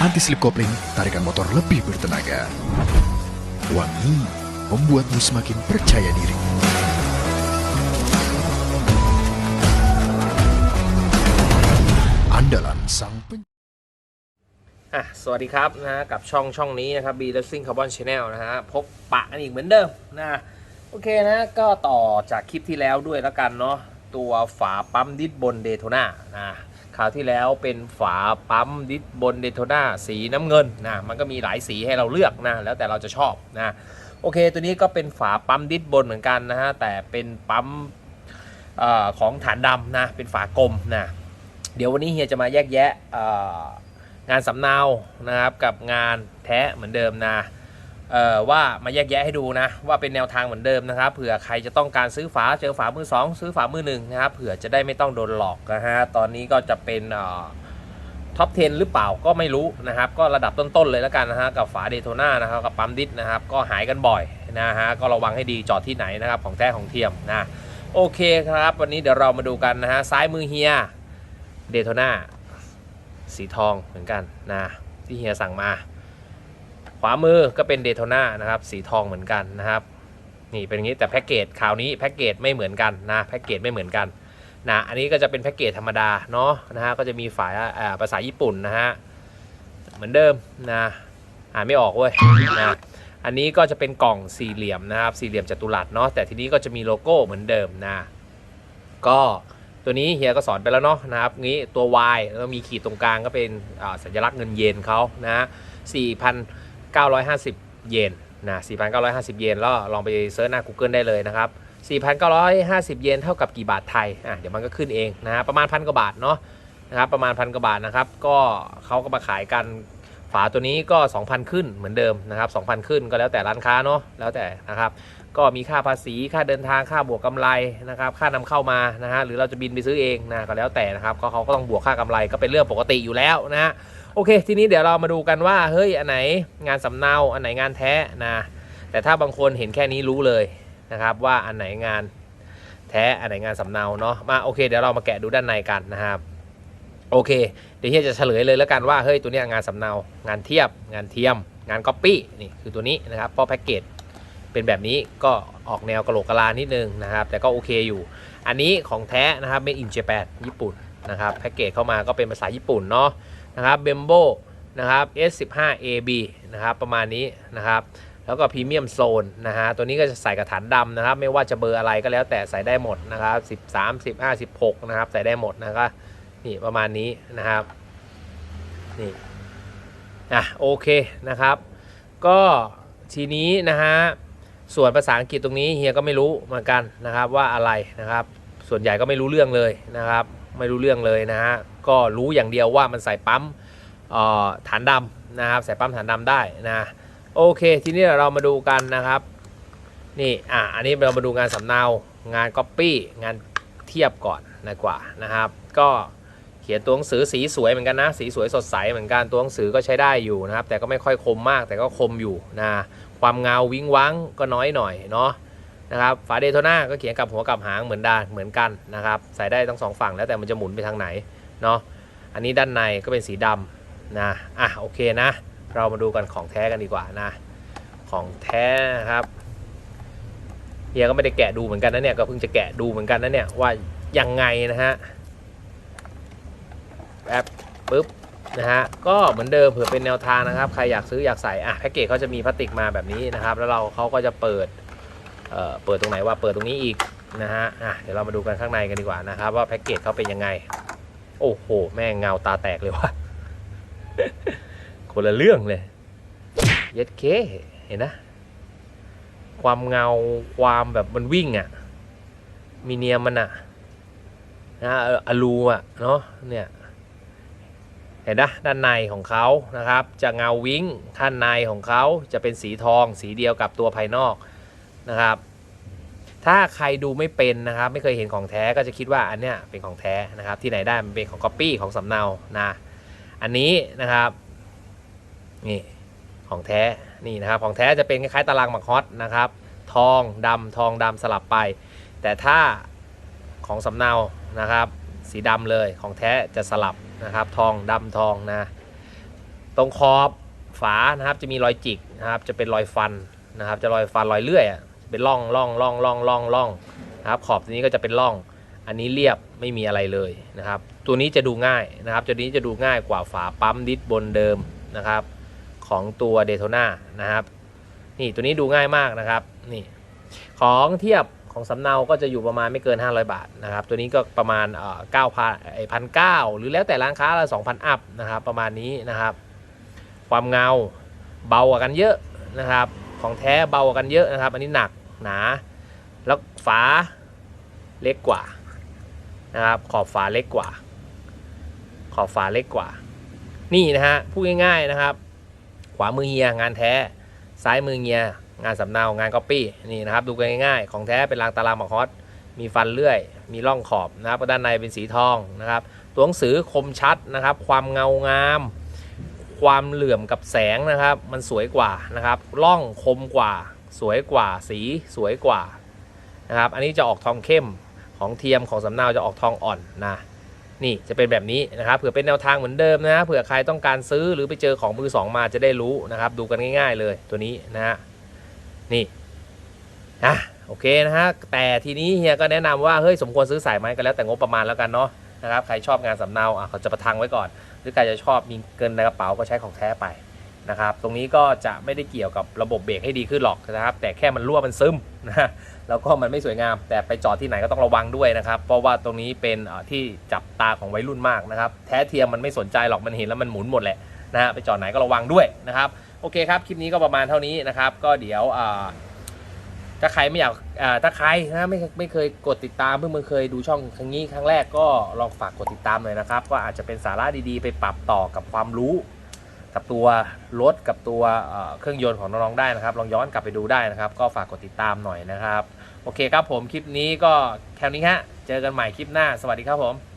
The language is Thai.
Anti slip kopling, tarikan motor lebih bertenaga. Wangi membuatmu semakin percaya diri. Andalan sang pen อะสวัสดีครับนะกับช่องช่องนี้นะครับ B Racing Carbon Channel นะฮะพบปะกันอีกเหมือนเดิมนะ โอเคนะก็ต่อจากคลิปที่แล้วด้วยแล้วกันเนาะตัวฝาปั๊มดิสบนเดโทนานะ คราวที่แล้วเป็นฝาปั๊มดิสบนเดโทนาสีน้ำเงินนะมันก็มีหลายสีให้เราเลือกนะแล้วแต่เราจะชอบนะโอเค ตัวนี้ก็เป็นฝาปั๊มดิสบนเหมือนกันนะฮะแต่เป็นปั๊มอของฐานดำนะเป็นฝากลมนะเดี๋ยววันนี้เฮียจะมาแยกแยะงานสำเนานะครับกับงานแท้เหมือนเดิมนะ ว่ามาแยกแยะให้ดูนะ ว่าเป็นแนวทางเหมือนเดิมนะครับ เผื่อใครจะต้องการซื้อฝาเจอฝามือสองซื้อฝามือหนึ่งนะครับเผื่อจะได้ไม่ต้องโดนหลอกนะฮะตอนนี้ก็จะเป็นท็อป 10 หรือเปล่าก็ไม่รู้นะครับ ก็ระดับต้นๆเลยแล้วกันนะฮะกับฝาเดโทน่านะครับกับปั๊มดิสนะครับ ก็หายกันบ่อยนะฮะก็ระวังให้ดีจอดที่ไหนนะครับของแท้ของเทียมนะโอเคครับ วันนี้เดี๋ยวเรามาดูกันนะฮะซ้ายมือเฮียเดโทน่าสีทองเหมือนกันนะที่เฮียสั่งมา ขวามือก็เป็นเดโทนานะครับสีทองเหมือนกันนะครับนี่เป็นอย่างนี้แต่แพ็กเกจคราวนี้แพ็กเกจไม่เหมือนกันนะแพ็กเกจไม่เหมือนกันนะอันนี้ก็จะเป็นแพ็กเกจธรรมดาเนาะนะฮะก็จะมีฝายภาษาญี่ปุ่นนะฮะเหมือนเดิมนะอ่านไม่ออกเว้ยนะอันนี้ก็จะเป็นกล่องสี่เหลี่ยมนะครับสี่เหลี่ยมจัตุรัสเนาะแต่ทีนี้ก็จะมีโลโก้เหมือนเดิมนะก็ตัวนี้เฮียก็สอนไปแล้วเนาะนะครับงี้ตัว Y แล้วมีขีดตรงกลางก็เป็นสัญลักษณ์เงินเยนเขานะ 4,950 เยนนะ4,950 เยนแล้วลองไปเซิร์ชหน้า Google ได้เลยนะครับ 4,950 เยนเท่ากับกี่บาทไทยอะเดี๋ยวมันก็ขึ้นเองนะฮะประมาณพันกว่าบาทเนาะนะครับประมาณพันกว่าบาทนะครับ ก็เขาก็มาขายกันฝาตัวนี้ก็ 2,000 ขึ้นเหมือนเดิมนะครับ 2,000 ขึ้นก็แล้วแต่ร้านค้าเนาะแล้วแต่นะครับ ก็มีค่าภาษีค่าเดินทางค่าบวกกำไรนะครับ ค่านำเข้ามานะฮะหรือเราจะบินไปซื้อเองนะก็แล้วแต่นะครับก็เขาก็ต้องบวกค่ากำไรก็เป็นเรื่องปกติอยู่แล้วนะฮะ โอเค ทีนี้เดี๋ยวเรามาดูกันว่า เฮ้ย อันไหนงานสำเนา อันไหนงานแท้นะ แต่ถ้าบางคนเห็นแค่นี้รู้เลยนะครับ ว่าอันไหนงานแท้ อันไหนงานสำเนาเนาะ มาโอเค เดี๋ยวเรามาแกะดูด้านในกันนะครับ โอเค เดี๋ยวเฮียจะเฉลยเลยแล้วกันว่า เฮ้ย ตัวนี้งานสำเนา งานเทียบ งานเทียม งานก๊อปปี้ นี่คือตัวนี้นะครับเพราะแพ็กเกจเป็นแบบนี้ก็ออกแนวกะโหลกกะลานิดนึงนะครับ แต่ก็โอเคอยู่ อันนี้ของแท้นะครับ made in Japan ญี่ปุ่นนะครับ แพ็กเกจเข้ามาก็เป็นภาษาญี่ปุ่นเนาะ นะครับเบมโบนะครับ S15AB นะครับประมาณนี้นะครับแล้วก็พรีเมียมโซนนะฮะตัวนี้ก็จะใส่กระถานดำนะครับ ไม่ว่าจะเบอร์อะไรก็แล้วแต่ใส่ได้หมดนะครับ13 15 16นะครับใส่ได้หมดนะครับนี่ประมาณนี้นะครับนี่อะโอเคนะครับ ก็ทีนี้นะฮะส่วนภาษาอังกฤษตรงนี้เฮียก็ไม่รู้เหมือนกันนะครับว่าอะไรนะครับ ส่วนใหญ่ก็ไม่รู้เรื่องเลยนะครับ ไม่รู้เรื่องเลยนะฮะ ก็รู้อย่างเดียวว่ามันใส่ปั๊มฐานดำนะครับ ใส่ปั๊มฐานดำได้นะโอเค ทีนี้เรามาดูกันนะครับนี่อะอันนี้เรามาดูงานสำเนางานก๊อปปี้งานเทียบก่อนดีกว่านะครับ ก็เขียนตัวหนังสือสีสวยเหมือนกันนะ สีสวยสดใสเหมือนกันตัวหนังสือก็ใช้ได้อยู่นะครับ แต่ก็ไม่ค่อยคมมากแต่ก็คมอยู่นะความเงาวิ้งวังก็น้อยหน่อยเนาะนะครับฝาเดโทนาก็เขียนกับหัวกับหางเหมือนดานเหมือนกันนะครับ ใส่ได้ทั้งสองฝั่งแล้วแต่มันจะหมุนไปทางไหน เนาะอันนี้ด้านในก็เป็นสีดำนะอะโอเคนะ เรามาดูกันของแท้กันดีกว่านะ ของแท้นะครับเฮียก็ไม่ได้แกะดูเหมือนกันนะเนี่ยก็เพิ่งจะแกะดูเหมือนกันนะเนี่ยว่ายังไงนะฮะแป๊บปึ๊บนะฮะก็เหมือนเดิมเผื่อเป็นแนวทางนะครับ ใครอยากซื้ออยากใส่อะแพ็กเกจเขาจะมีพลาสติกมาแบบนี้นะครับ แล้วเราเขาก็จะเปิดเอ่อเปิดตรงไหนว่าเปิดตรงนี้อีกนะฮะอะเดี๋ยวเรามาดูกันข้างในกันดีกว่านะครับ ว่าแพ็กเกจเขาเป็นยังไง โอ้โห แม่งเงาตาแตกเลยว่ะคนละเรื่องเลยเย็ดเคเห็นนะ ความเงาความแบบมันวิ่งอะ่ะ มีเนียมมันอะ่ะนะอะลูอะเนาะเนี่ยเห็นนะด้านในของเขานะครับ จะเงาวิ้งข้างในของเขาจะเป็นสีทอง สีเดียวกับตัวภายนอกนะครับ ถ้าใครดูไม่เป็นนะครับ ไม่เคยเห็นของแท้ก็จะคิดว่าอันเนี้ยเป็นของแท้นะครับ ที่ไหนได้มันเป็นของก๊อปปี้ของสำเนานะอันนี้นะครับนี่ของแท้นี่นะครับของแท้จะเป็นคล้ายๆตารางหมักฮอตนะครับ ทองดำทองดำสลับไป แต่ถ้าของสำเนานะครับ สีดำเลยของแท้จะสลับนะครับ ทองดำทองนะ ตรงขอบฝานะครับจะมีรอยจิกนะครับ จะเป็นรอยฟันนะครับ จะรอยฟันรอยเลื่อยอะ เป็นร่องร่องร่องร่องร่องร่องนะครับขอบตัวนี้ก็จะเป็นร่อง อันนี้เรียบไม่มีอะไรเลยนะครับ ตัวนี้จะดูง่ายนะครับตัวนี้จะดูง่ายกว่าฝาปั๊มดิสบนเดิมนะครับ ของตัวเดโ o นานะครับนี่ตัวนี้ดูง่ายมากนะครับนี่ของเทียบของสำเนาก็จะอยู่ประมาณไม่เกิน 500 บาทนะครับ ตัวนี้ก็ประมาณเก้าพันไอ้พันเก้าหรือแล้วแต่ร้านค้าละสองพันอัพนะครับ ประมาณนี้นะครับ ความเงาเบากว่ากันเยอะนะครับ ของแท้เบากว่ากันเยอะนะครับ อันนี้หนัก หนา แล้วฝาเล็กกว่านะครับขอบฝาเล็กกว่า ขอบฝาเล็กกว่า นี่นะฮะพูดง่ายๆนะครับ ขวามือเฮียงานแท้ ซ้ายมือเฮียงานสำเนางานก๊อปปี้นี่นะครับดูกันง่ายๆ ของแท้เป็นรางตารางหมอกฮอตมีฟันเลื่อย มีร่องขอบนะครับด้านในเป็นสีทองนะครับ ตัวหนังสือคมชัดนะครับ ความเงางาม ความเหลื่อมกับแสงนะครับ มันสวยกว่านะครับร่องคมกว่า สวยกว่าสีสวยกว่านะครับอันนี้จะออกทองเข้มของเทียมของสำเนาจะออกทองอ่อนนะนี่จะเป็นแบบนี้นะครับเผื่อเป็นแนวทางเหมือนเดิมนะเผื่อใครต้องการซื้อหรือไปเจอของมือสองมาจะได้รู้นะครับ ดูกันง่าย ๆ เลยตัวนี้นะฮะนี่อะโอเคนะฮะแต่ทีนี้เฮียก็แนะนำว่าเฮ้ยสมควรซื้อสายไหมก็แล้วแต่งบประมาณแล้วกันเนาะนะครับใครชอบงานสำเนาอะเขาจะประทังไว้ก่อน หรือใครจะชอบมีเกินในกระเป๋าก็ใช้ของแท้ไป นะครับตรงนี้ก็จะไม่ได้เกี่ยวกับระบบเบรกให้ดีขึ้นหรอกนะครับ แต่แค่มันรั่วมันซึมนะแล้วก็มันไม่สวยงาม แต่ไปจอดที่ไหนก็ต้องระวังด้วยนะครับ เพราะว่าตรงนี้เป็นที่จับตาของวัยรุ่นมากนะครับ แท้เทียมมันไม่สนใจหรอกมันเห็นแล้วมันหมุนหมดแหละนะฮะไปจอดไหนก็ระวังด้วยนะครับโอเคครับคลิปนี้ก็ประมาณเท่านี้นะครับ ก็เดี๋ยวถ้าใครไม่อยากถ้าใครนะไม่ไม่เคยกดติดตามเพิ่งมาเคยดูช่องครั้งนี้ครั้งแรกก็ลองฝากกดติดตามหน่อยนะครับก็อาจจะเป็นสาระดีๆ ไปปรับต่อกับความรู้ กับตัวรถกับตัวเครื่องยนต์ของน้องๆได้นะครับ ลองย้อนกลับไปดูได้นะครับ ก็ฝากกดติดตามหน่อยนะครับ โอเคครับผมคลิปนี้ก็แค่นี้ฮะ เจอกันใหม่คลิปหน้า สวัสดีครับผม